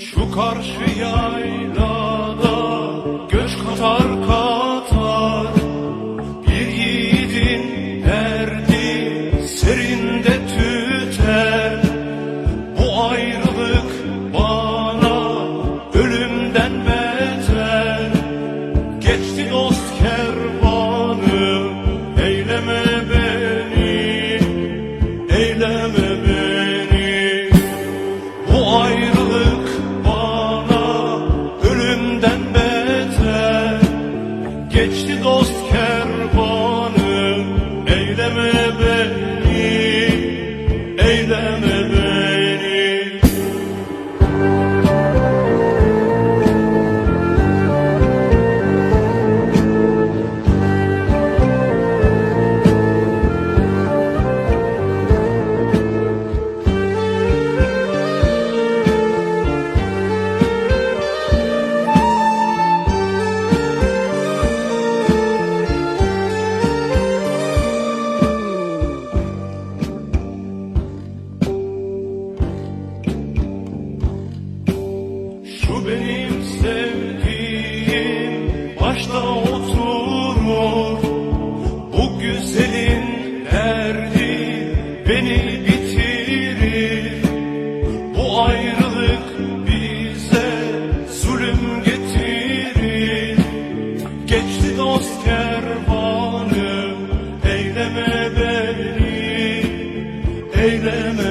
Şu karşı yaylada göç katar katar. Bir yiğidin erdi serinde senin derdi beni bitirir. Bu ayrılık bize zulüm getirir. Geçti dost kervanı eyleme beni eyleme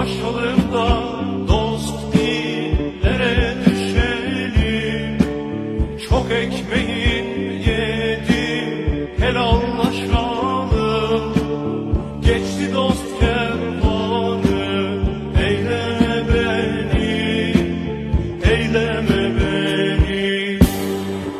Hoş.